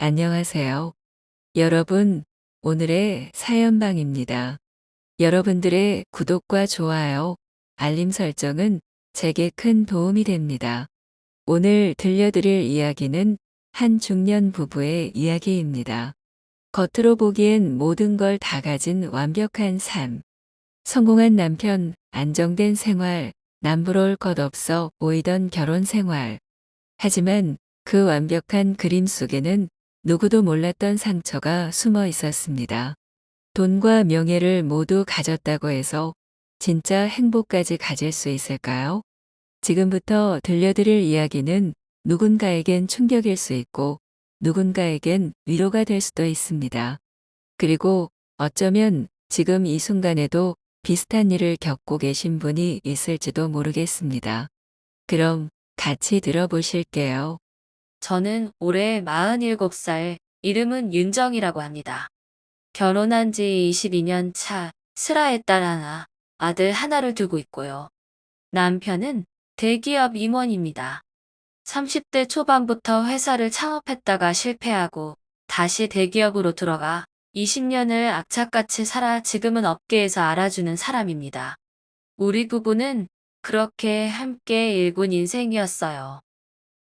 안녕하세요. 여러분, 오늘의 사연방입니다. 여러분들의 구독과 좋아요, 알림 설정은 제게 큰 도움이 됩니다. 오늘 들려드릴 이야기는 한 중년 부부의 이야기입니다. 겉으로 보기엔 모든 걸 다 가진 완벽한 삶. 성공한 남편, 안정된 생활, 남부러울 것 없어 보이던 결혼 생활. 하지만 그 완벽한 그림 속에는 누구도 몰랐던 상처가 숨어 있었습니다. 돈과 명예를 모두 가졌다고 해서 진짜 행복까지 가질 수 있을까요? 지금부터 들려드릴 이야기는 누군가에겐 충격일 수 있고 누군가에겐 위로가 될 수도 있습니다. 그리고 어쩌면 지금 이 순간에도 비슷한 일을 겪고 계신 분이 있을지도 모르겠습니다. 그럼 같이 들어보실게요. 저는 올해 47살, 이름은 윤정이라고 합니다. 결혼한 지 22년 차, 슬아의 딸 하나, 아들 하나를 두고 있고요. 남편은 대기업 임원입니다. 30대 초반부터 회사를 창업했다가 실패하고 다시 대기업으로 들어가 20년을 악착같이 살아 지금은 업계에서 알아주는 사람입니다. 우리 부부는 그렇게 함께 일군 인생이었어요.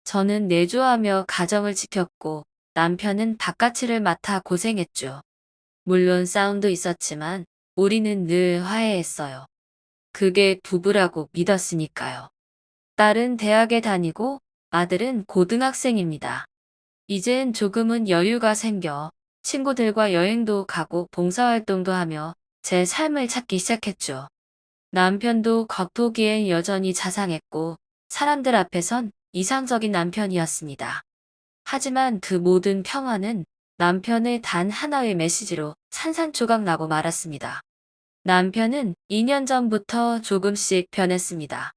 저는 내조하며 가정을 지켰고 남편은 바깥일을 맡아 고생했죠. 물론 싸움도 있었지만 우리는 늘 화해했어요. 그게 부부라고 믿었으니까요. 딸은 대학에 다니고 아들은 고등학생입니다. 이젠 조금은 여유가 생겨 친구들과 여행도 가고 봉사활동도 하며 제 삶을 찾기 시작했죠. 남편도 겉보기엔 여전히 자상했고 사람들 앞에선 이상적인 남편이었습니다. 하지만 그 모든 평화는 남편의 단 하나의 메시지로 산산조각 나고 말았습니다. 남편은 2년 전부터 조금씩 변했습니다.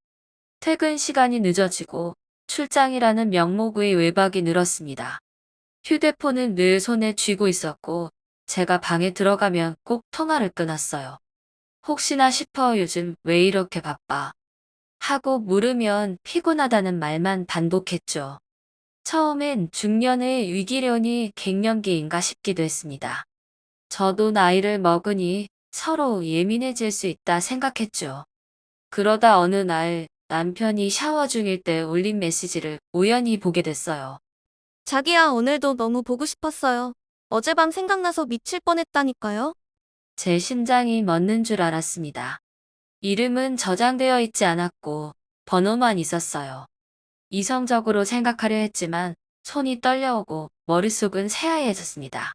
퇴근 시간이 늦어지고 출장이라는 명목 의 외박이 늘었습니다. 휴대폰은 늘 손에 쥐고 있었고 제가 방에 들어가면 꼭 통화를 끊었어요. 혹시나 싶어 요즘 왜 이렇게 바빠? 하고 물으면 피곤하다는 말만 반복했죠. 처음엔 중년의 위기련이 갱년기인가 싶기도 했습니다. 저도 나이를 먹으니 서로 예민해질 수 있다 생각했죠. 그러다 어느 날 남편이 샤워 중일 때 올린 메시지를 우연히 보게 됐어요. 자기야, 오늘도 너무 보고 싶었어요. 어젯밤 생각나서 미칠 뻔했다니까요. 제 심장이 멎는 줄 알았습니다. 이름은 저장되어 있지 않았고 번호만 있었어요. 이성적으로 생각하려 했지만 손이 떨려오고 머릿속은 새하얘졌습니다.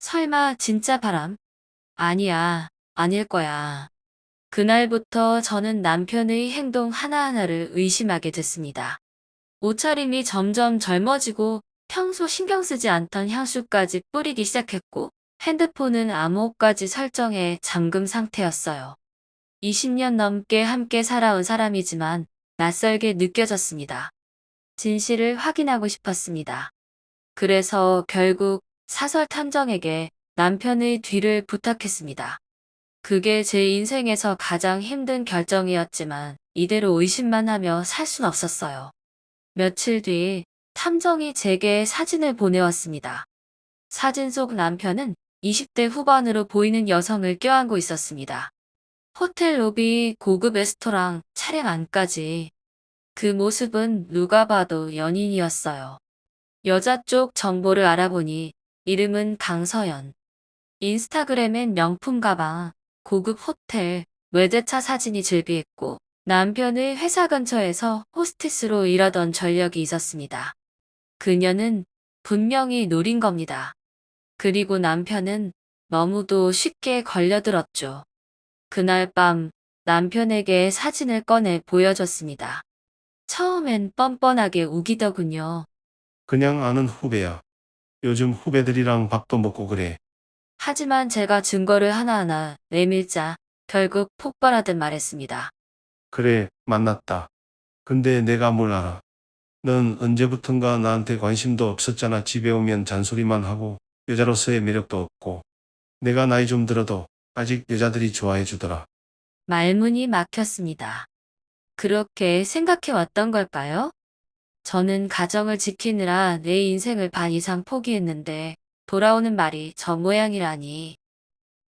설마 진짜 바람? 아니야, 아닐 거야. 그날부터 저는 남편의 행동 하나하나를 의심하게 됐습니다. 옷차림이 점점 젊어지고 평소 신경 쓰지 않던 향수까지 뿌리기 시작했고 핸드폰은 암호까지 설정해 잠금 상태였어요. 20년 넘게 함께 살아온 사람이지만 낯설게 느껴졌습니다. 진실을 확인하고 싶었습니다. 그래서 결국 사설 탐정에게 남편의 뒤를 부탁했습니다. 그게 제 인생에서 가장 힘든 결정이었지만 이대로 의심만 하며 살 순 없었어요. 며칠 뒤 탐정이 제게 사진을 보내왔습니다. 사진 속 남편은 20대 후반으로 보이는 여성을 껴안고 있었습니다. 호텔 로비, 고급 레스토랑, 차량 안까지. 그 모습은 누가 봐도 연인이었어요. 여자 쪽 정보를 알아보니 이름은 강서연. 인스타그램엔 명품 가방, 고급 호텔, 외제차 사진이 즐비했고 남편의 회사 근처에서 호스티스로 일하던 전력이 있었습니다. 그녀는 분명히 노린 겁니다. 그리고 남편은 너무도 쉽게 걸려들었죠. 그날 밤 남편에게 사진을 꺼내 보여줬습니다. 처음엔 뻔뻔하게 우기더군요. 그냥 아는 후배야. 요즘 후배들이랑 밥도 먹고 그래. 하지만 제가 증거를 하나하나 내밀자 결국 폭발하듯 말했습니다. 그래, 만났다. 근데 내가 뭘 알아? 넌 언제부턴가 나한테 관심도 없었잖아. 집에 오면 잔소리만 하고 여자로서의 매력도 없고. 내가 나이 좀 들어도 아직 여자들이 좋아해 주더라. 말문이 막혔습니다. 그렇게 생각해 왔던 걸까요? 저는 가정을 지키느라 내 인생을 반 이상 포기했는데 돌아오는 말이 저 모양이라니.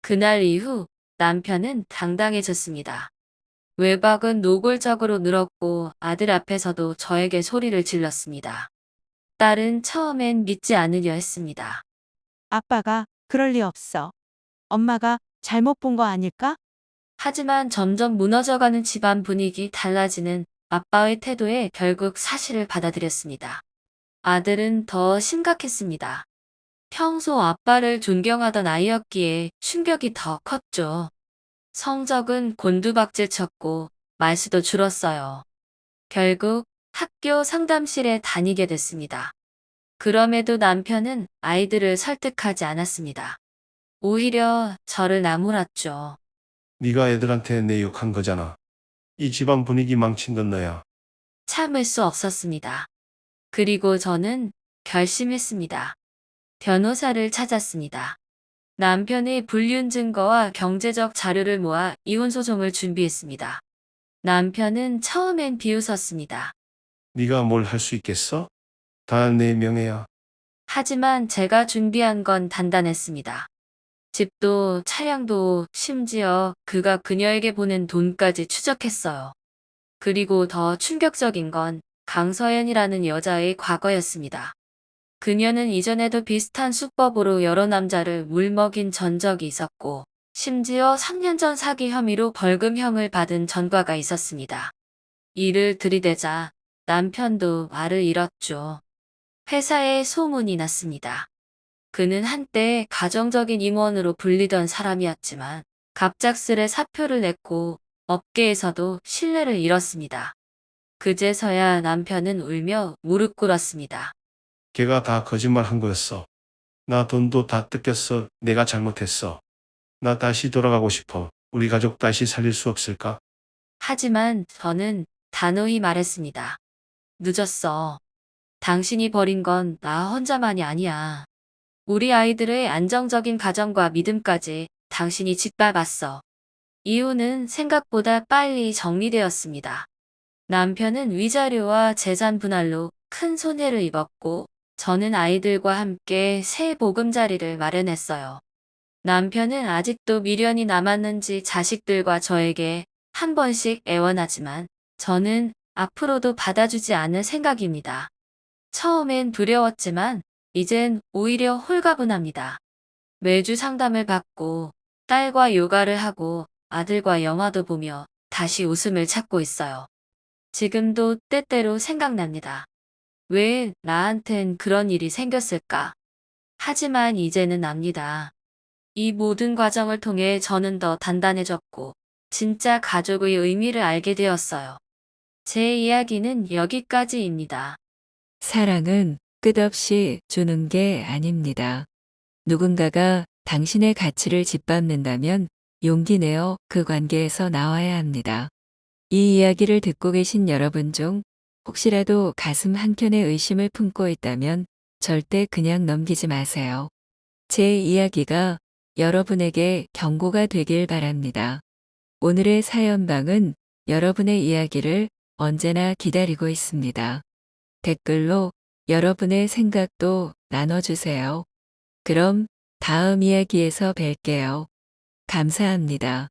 그날 이후 남편은 당당해졌습니다. 외박은 노골적으로 늘었고 아들 앞에서도 저에게 소리를 질렀습니다. 딸은 처음엔 믿지 않으려 했습니다. 아빠가 그럴 리 없어. 엄마가 잘못 본 거 아닐까? 하지만 점점 무너져가는 집안 분위기 달라지는 아빠의 태도에 결국 사실을 받아들였습니다. 아들은 더 심각했습니다. 평소 아빠를 존경하던 아이였기에 충격이 더 컸죠. 성적은 곤두박질 쳤고 말수도 줄었어요. 결국 학교 상담실에 다니게 됐습니다. 그럼에도 남편은 아이들을 설득하지 않았습니다. 오히려 저를 나무랐죠. 네가 애들한테 내 욕한 거잖아. 이 집안 분위기 망친 건 너야. 참을 수 없었습니다. 그리고 저는 결심했습니다. 변호사를 찾았습니다. 남편의 불륜 증거와 경제적 자료를 모아 이혼 소송을 준비했습니다. 남편은 처음엔 비웃었습니다. 네가 뭘 할 수 있겠어? 다 내 명예야. 하지만 제가 준비한 건 단단했습니다. 집도 차량도 심지어 그가 그녀에게 보낸 돈까지 추적했어요. 그리고 더 충격적인 건 강서연이라는 여자의 과거였습니다. 그녀는 이전에도 비슷한 수법으로 여러 남자를 물먹인 전적이 있었고, 심지어 3년 전 사기 혐의로 벌금형을 받은 전과가 있었습니다. 이를 들이대자 남편도 말을 잃었죠. 회사에 소문이 났습니다. 그는 한때 가정적인 임원으로 불리던 사람이었지만 갑작스레 사표를 냈고 업계에서도 신뢰를 잃었습니다. 그제서야 남편은 울며 무릎 꿇었습니다. 걔가 다 거짓말 한 거였어. 나 돈도 다 뜯겼어. 내가 잘못했어. 나 다시 돌아가고 싶어. 우리 가족 다시 살릴 수 없을까? 하지만 저는 단호히 말했습니다. 늦었어. 당신이 버린 건 나 혼자만이 아니야. 우리 아이들의 안정적인 가정과 믿음까지 당신이 짓밟았어. 이유는 생각보다 빨리 정리되었습니다. 남편은 위자료와 재산 분할로 큰 손해를 입었고 저는 아이들과 함께 새 보금자리를 마련했어요. 남편은 아직도 미련이 남았는지 자식들과 저에게 한 번씩 애원하지만 저는 앞으로도 받아주지 않을 생각입니다. 처음엔 두려웠지만 이젠 오히려 홀가분합니다. 매주 상담을 받고 딸과 요가를 하고 아들과 영화도 보며 다시 웃음을 찾고 있어요. 지금도 때때로 생각납니다. 왜 나한텐 그런 일이 생겼을까? 하지만 이제는 압니다. 이 모든 과정을 통해 저는 더 단단해졌고 진짜 가족의 의미를 알게 되었어요. 제 이야기는 여기까지입니다. 사랑은 끝없이 주는 게 아닙니다. 누군가가 당신의 가치를 짓밟는다면 용기 내어 그 관계에서 나와야 합니다. 이 이야기를 듣고 계신 여러분 중 혹시라도 가슴 한켠에 의심을 품고 있다면 절대 그냥 넘기지 마세요. 제 이야기가 여러분에게 경고가 되길 바랍니다. 오늘의 사연방은 여러분의 이야기를 언제나 기다리고 있습니다. 댓글로 여러분의 생각도 나눠주세요. 그럼 다음 이야기에서 뵐게요. 감사합니다.